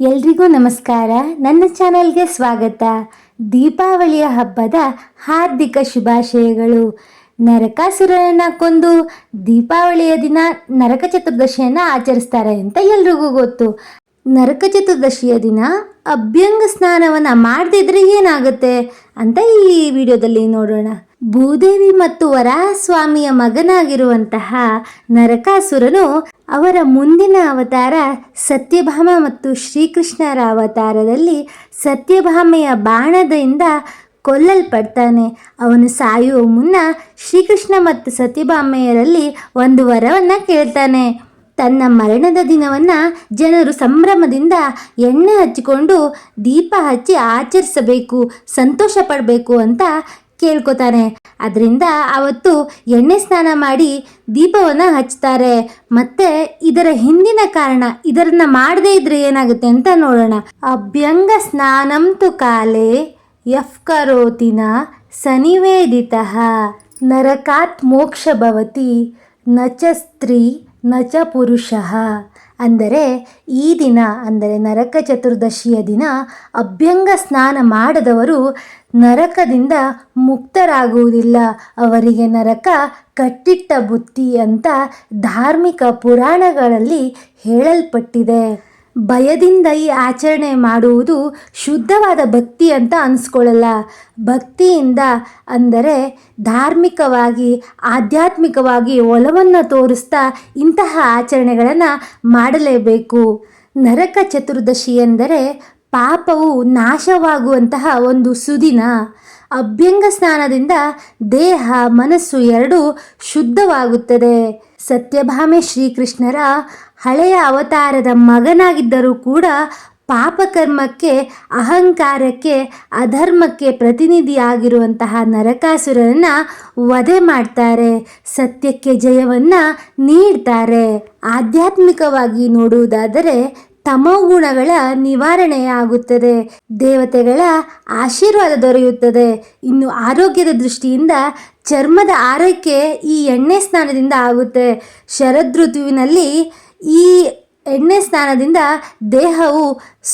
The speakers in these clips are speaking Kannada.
ಎಲ್ರಿಗೂ ನಮಸ್ಕಾರ. ನನ್ನ ಚಾನೆಲ್ಗೆ ಸ್ವಾಗತ. ದೀಪಾವಳಿಯ ಹಬ್ಬದ ಹಾರ್ದಿಕ ಶುಭಾಶಯಗಳು. ನರಕಾಸುರನ ಕೊಂದು ದೀಪಾವಳಿಯ ದಿನ ನರಕ ಚತುರ್ದಶಿಯನ್ನು ಆಚರಿಸ್ತಾರೆ ಅಂತ ಎಲ್ರಿಗೂ ಗೊತ್ತು. ನರಕ ಚತುರ್ದಶಿಯ ದಿನ ಅಭ್ಯಂಗ ಸ್ನಾನವನ್ನು ಮಾಡದಿದ್ರೆ ಏನಾಗುತ್ತೆ ಅಂತ ಈ ವಿಡಿಯೋದಲ್ಲಿ ನೋಡೋಣ. ಭೂದೇವಿ ಮತ್ತು ವರಾಹಸ್ವಾಮಿಯ ಮಗನಾಗಿರುವಂತಹ ನರಕಾಸುರನು ಅವರ ಮುಂದಿನ ಅವತಾರ ಸತ್ಯಭಾಮ ಮತ್ತು ಶ್ರೀಕೃಷ್ಣರ ಅವತಾರದಲ್ಲಿ ಸತ್ಯಭಾಮೆಯ ಬಾಣದಿಂದ ಕೊಲ್ಲಲ್ಪಡ್ತಾನೆ. ಅವನು ಸಾಯುವ ಮುನ್ನ ಶ್ರೀಕೃಷ್ಣ ಮತ್ತು ಸತ್ಯಭಾಮೆಯರಲ್ಲಿ ಒಂದು ವರವನ್ನು ಕೇಳ್ತಾನೆ. ತನ್ನ ಮರಣದ ದಿನವನ್ನು ಜನರು ಸಂಭ್ರಮದಿಂದ ಎಣ್ಣೆ ಹಚ್ಚಿಕೊಂಡು ದೀಪ ಹಚ್ಚಿ ಆಚರಿಸಬೇಕು, ಸಂತೋಷ ಪಡಬೇಕು ಅಂತ ಕೇಳ್ಕೊತಾನೆ. ಅದರಿಂದ ಅವತ್ತು ಎಣ್ಣೆ ಸ್ನಾನ ಮಾಡಿ ದೀಪವನ್ನು ಹಚ್ತಾರೆ. ಮತ್ತೆ ಇದರ ಹಿಂದಿನ ಕಾರಣ, ಇದರನ್ನ ಮಾಡದೇ ಇದ್ರೆ ಏನಾಗುತ್ತೆ ಅಂತ ನೋಡೋಣ. ಅಭ್ಯಂಗ ಸ್ನಾನಂತು ಕಾಲೇ ಯಫ್ ಕರೋತಿನ ಸನಿವೇದಿತ. ನರಕಾತ್ ಮೋಕ್ಷ ಭವತಿ ನಚ ನ ಚ ಪುರುಷ ಅಂದರೆ ಈ ದಿನ, ಅಂದರೆ ನರಕ ಚತುರ್ದಶಿಯ ದಿನ, ಅಭ್ಯಂಗ ಸ್ನಾನ ಮಾಡದವರು ನರಕದಿಂದ ಮುಕ್ತರಾಗುವುದಿಲ್ಲ. ಅವರಿಗೆ ನರಕ ಕಟ್ಟಿಟ್ಟ ಬುತ್ತಿ ಅಂತ ಧಾರ್ಮಿಕ ಪುರಾಣಗಳಲ್ಲಿ ಹೇಳಲ್ಪಟ್ಟಿದೆ. ಭಯದಿಂದ ಈ ಆಚರಣೆ ಮಾಡುವುದು ಶುದ್ಧವಾದ ಭಕ್ತಿ ಅಂತ ಅನಿಸ್ಕೊಳ್ಳಲ್ಲ ಭಕ್ತಿಯಿಂದ ಅಂದರೆ ಧಾರ್ಮಿಕವಾಗಿ, ಆಧ್ಯಾತ್ಮಿಕವಾಗಿ ಒಲವನ್ನು ತೋರಿಸ್ತಾ ಇಂತಹ ಆಚರಣೆಗಳನ್ನು ಮಾಡಲೇಬೇಕು. ನರಕ ಚತುರ್ದಶಿ ಎಂದರೆ ಪಾಪವು ನಾಶವಾಗುವಂತಹ ಒಂದು ಸುದಿನ. ಅಭ್ಯಂಗ ಸ್ನಾನದಿಂದ ದೇಹ, ಮನಸ್ಸು ಎರಡೂ ಶುದ್ಧವಾಗುತ್ತದೆ. ಸತ್ಯಭಾಮೆ ಶ್ರೀಕೃಷ್ಣರ ಹಳೆಯ ಅವತಾರದ ಮಗನಾಗಿದ್ದರೂ ಕೂಡ ಪಾಪಕರ್ಮಕ್ಕೆ ಅಹಂಕಾರಕ್ಕೆ, ಅಧರ್ಮಕ್ಕೆ ಪ್ರತಿನಿಧಿಯಾಗಿರುವಂತಹ ನರಕಾಸುರನ್ನು ವಧೆ ಮಾಡ್ತಾರೆ, ಸತ್ಯಕ್ಕೆ ಜಯವನ್ನು ನೀಡ್ತಾರೆ. ಆಧ್ಯಾತ್ಮಿಕವಾಗಿ ನೋಡುವುದಾದರೆ ತಮೋಗುಣಗಳ ನಿವಾರಣೆಯಾಗುತ್ತದೆ. ದೇವತೆಗಳ ಆಶೀರ್ವಾದ ದೊರೆಯುತ್ತದೆ. ಇನ್ನು ಆರೋಗ್ಯದ ದೃಷ್ಟಿಯಿಂದ ಚರ್ಮದ ಆರೈಕೆ ಈ ಎಣ್ಣೆ ಸ್ನಾನದಿಂದ ಆಗುತ್ತೆ. ಶರದೃತುವಿನಲ್ಲಿ ಈ ಎಣ್ಣೆ ಸ್ನಾನದಿಂದ ದೇಹವು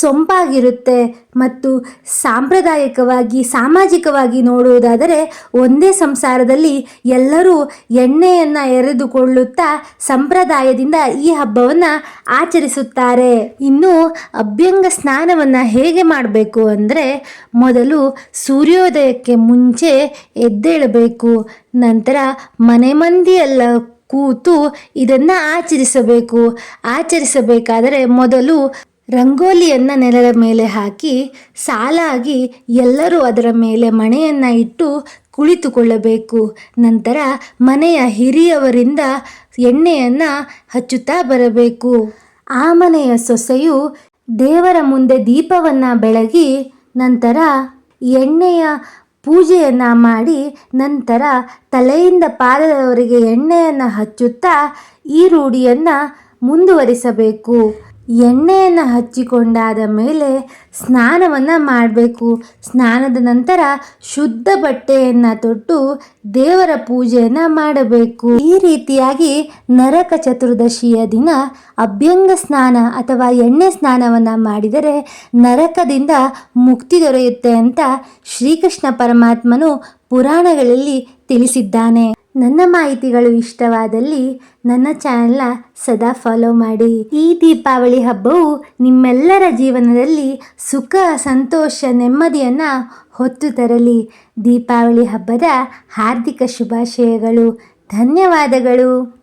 ಸೊಂಪಾಗಿರುತ್ತೆ ಮತ್ತು ಸಾಂಪ್ರದಾಯಿಕವಾಗಿ, ಸಾಮಾಜಿಕವಾಗಿ ನೋಡುವುದಾದರೆ ಒಂದೇ ಸಂಸಾರದಲ್ಲಿ ಎಲ್ಲರೂ ಎಣ್ಣೆಯನ್ನು ಎರೆದುಕೊಳ್ಳುತ್ತಾ ಸಂಪ್ರದಾಯದಿಂದ ಈ ಹಬ್ಬವನ್ನು ಆಚರಿಸುತ್ತಾರೆ. ಇನ್ನು ಅಭ್ಯಂಗ ಸ್ನಾನವನ್ನು ಹೇಗೆ ಮಾಡಬೇಕು ಅಂದರೆ ಮೊದಲು ಸೂರ್ಯೋದಯಕ್ಕೆ ಮುಂಚೆ ಎದ್ದೇಳಬೇಕು, ನಂತರ ಮನೆ ಮಂದಿಯೆಲ್ಲ ಕೂತು ಇದನ್ನು ಆಚರಿಸಬೇಕು. ಆಚರಿಸಬೇಕಾದರೆ ಮೊದಲು ರಂಗೋಲಿಯನ್ನು ನೆಲದ ಮೇಲೆ ಹಾಕಿ, ಸಾಲಾಗಿ ಎಲ್ಲರೂ ಅದರ ಮೇಲೆ ಮಣೆಯನ್ನು ಇಟ್ಟು ಕುಳಿತುಕೊಳ್ಳಬೇಕು. ನಂತರ ಮನೆಯ ಹಿರಿಯವರಿಂದ ಎಣ್ಣೆಯನ್ನು ಹಚ್ಚುತ್ತಾ ಬರಬೇಕು. ಆ ಮನೆಯ ಸೊಸೆಯು ದೇವರ ಮುಂದೆ ದೀಪವನ್ನು ಬೆಳಗಿ, ನಂತರ ಎಣ್ಣೆಯ ಪೂಜೆಯನ್ನು ಮಾಡಿ ನಂತರ ತಲೆಯಿಂದ ಪಾದದವರೆಗೆ ಎಣ್ಣೆಯನ್ನು ಹಚ್ಚುತ್ತಾ ಈ ರೂಢಿಯನ್ನು ಮುಂದುವರಿಸಬೇಕು. ಎಣ್ಣೆಯನ್ನು ಹಚ್ಚಿಕೊಂಡಾದ ಮೇಲೆ ಸ್ನಾನವನ್ನು ಮಾಡಬೇಕು. ಸ್ನಾನದ ನಂತರ ಶುದ್ಧ ಬಟ್ಟೆಯನ್ನು ತೊಟ್ಟು ದೇವರ ಪೂಜೆಯನ್ನು ಮಾಡಬೇಕು. ಈ ರೀತಿಯಾಗಿ ನರಕ ಚತುರ್ದಶಿಯ ದಿನ ಅಭ್ಯಂಗ ಸ್ನಾನ ಅಥವಾ ಎಣ್ಣೆ ಸ್ನಾನವನ್ನು ಮಾಡಿದರೆ ನರಕದಿಂದ ಮುಕ್ತಿ ದೊರೆಯುತ್ತೆ ಅಂತ ಶ್ರೀಕೃಷ್ಣ ಪರಮಾತ್ಮನು ಪುರಾಣಗಳಲ್ಲಿ ತಿಳಿಸಿದ್ದಾನೆ. ನನ್ನ ಮಾಹಿತಿಗಳು ಇಷ್ಟವಾದಲ್ಲಿ ನನ್ನ ಚಾನೆಲ್ನ ಸದಾ ಫಾಲೋ ಮಾಡಿ. ಈ ದೀಪಾವಳಿ ಹಬ್ಬವು ನಿಮ್ಮೆಲ್ಲರ ಜೀವನದಲ್ಲಿ ಸುಖ, ಸಂತೋಷ, ನೆಮ್ಮದಿಯನ್ನು ಹೊತ್ತು ತರಲಿ. ದೀಪಾವಳಿ ಹಬ್ಬದ ಹಾರ್ದಿಕ ಶುಭಾಶಯಗಳು. ಧನ್ಯವಾದಗಳು.